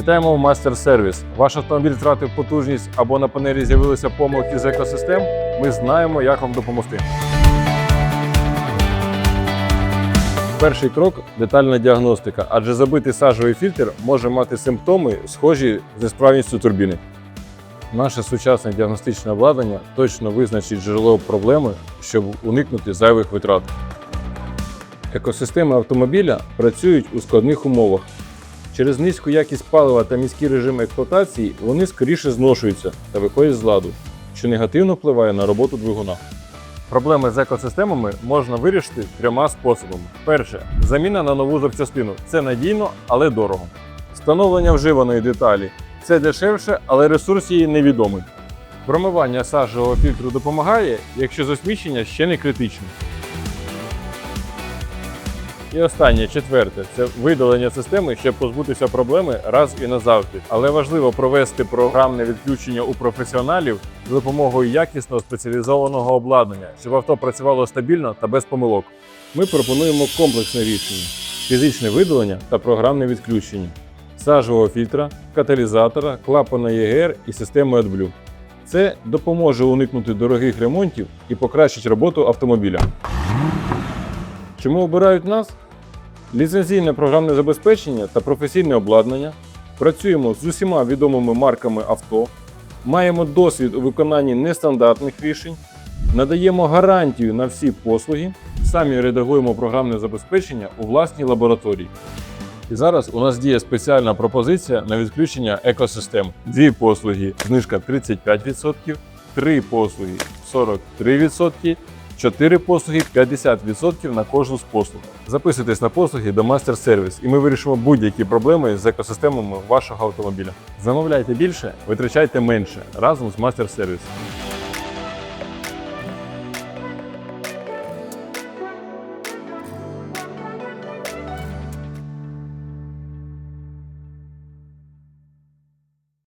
Вітаємо в Мастер Сервіс. Ваш автомобіль втратив потужність або на панелі з'явилися помилки з екосистем. Ми знаємо, як вам допомогти. Перший крок детальна діагностика, адже забитий сажовий фільтр може мати симптоми, схожі з несправністю турбіни. Наше сучасне діагностичне обладнання точно визначить джерело проблеми, щоб уникнути зайвих витрат. Екосистеми автомобіля працюють у складних умовах. Через низьку якість палива та міський режим експлуатації вони скоріше зношуються та виходять з ладу, що негативно впливає на роботу двигуна. Проблеми з екосистемами можна вирішити трьома способами. Перше заміна на нову запчастину. Це надійно, але дорого. Встановлення вживаної деталі. Це дешевше, але ресурс її невідомий. Промивання сажового фільтру допомагає, якщо засмічення ще не критичне. І останнє, четверте, це видалення системи, щоб позбутися проблеми раз і назавжди. Але важливо провести програмне відключення у професіоналів за допомогою якісного спеціалізованого обладнання, щоб авто працювало стабільно та без помилок. Ми пропонуємо комплексне рішення: фізичне видалення та програмне відключення сажового фільтра, каталізатора, клапана ЄГР і системи AdBlue. Це допоможе уникнути дорогих ремонтів і покращить роботу автомобіля. Чому обирають нас? Ліцензійне програмне забезпечення та професійне обладнання. Працюємо з усіма відомими марками авто. Маємо досвід у виконанні нестандартних рішень. Надаємо гарантію на всі послуги. Самі редагуємо програмне забезпечення у власній лабораторії. І зараз у нас діє спеціальна пропозиція на відключення екосистем. Дві послуги знижка 35%, три послуги 43%, чотири послуги 50% на кожну з послуг. Записуйтесь на послуги до Master Service і ми вирішимо будь-які проблеми з екосистемами вашого автомобіля. Замовляйте більше, витрачайте менше разом з Master Сервіс.